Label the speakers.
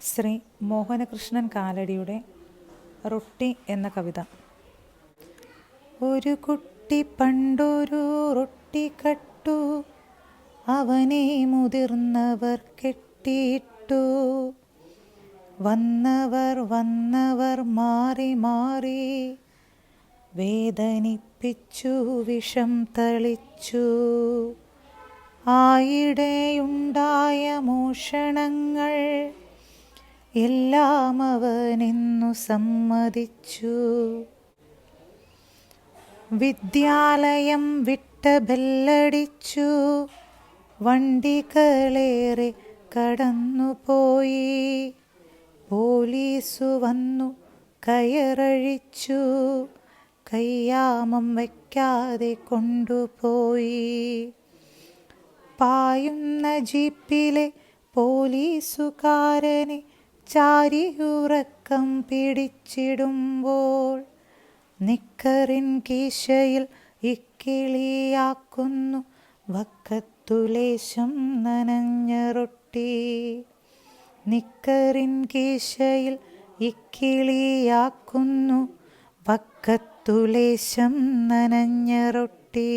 Speaker 1: ശ്രീ മോഹനകൃഷ്ണൻ കാലടിയുടെ റൊട്ടി എന്ന കവിത. ഒരു കുട്ടി പണ്ടൊരു റൊട്ടി കട്ടു അവനെ മുതിർന്നവർ കെട്ടിയിട്ടു. വന്നവർ വന്നവർ മാറി മാറി വേദനിപ്പിച്ചു വിഷം തളിച്ചു. ആയിടെയുണ്ടായ മോഷണങ്ങൾ എല്ലാം അവനെന്നു സമ്മതിച്ചു. വിദ്യാലയം വിട്ട ബെല്ലടിച്ചു. വണ്ടികളേറെ കടന്നുപോയി. പോലീസു വന്നു കയറഴിച്ചു. കയ്യാമം വയ്ക്കാതെ കൊണ്ടുപോയി. പായുന്ന ജീപ്പിലെ പോലീസുകാരനെ ചാരിയുറക്കം പിടിച്ചിടുമ്പോൾ നിക്കറിൻ കീശയിൽ ഇക്കിളിയാക്കുന്നു വക്കത്തുലേശം നനഞ്ഞ റൊട്ടി നിക്കറിൻ കീശയിൽ ഇക്കിളിയാക്കുന്നു വക്കത്തുലേശം നനഞ്ഞ റൊട്ടി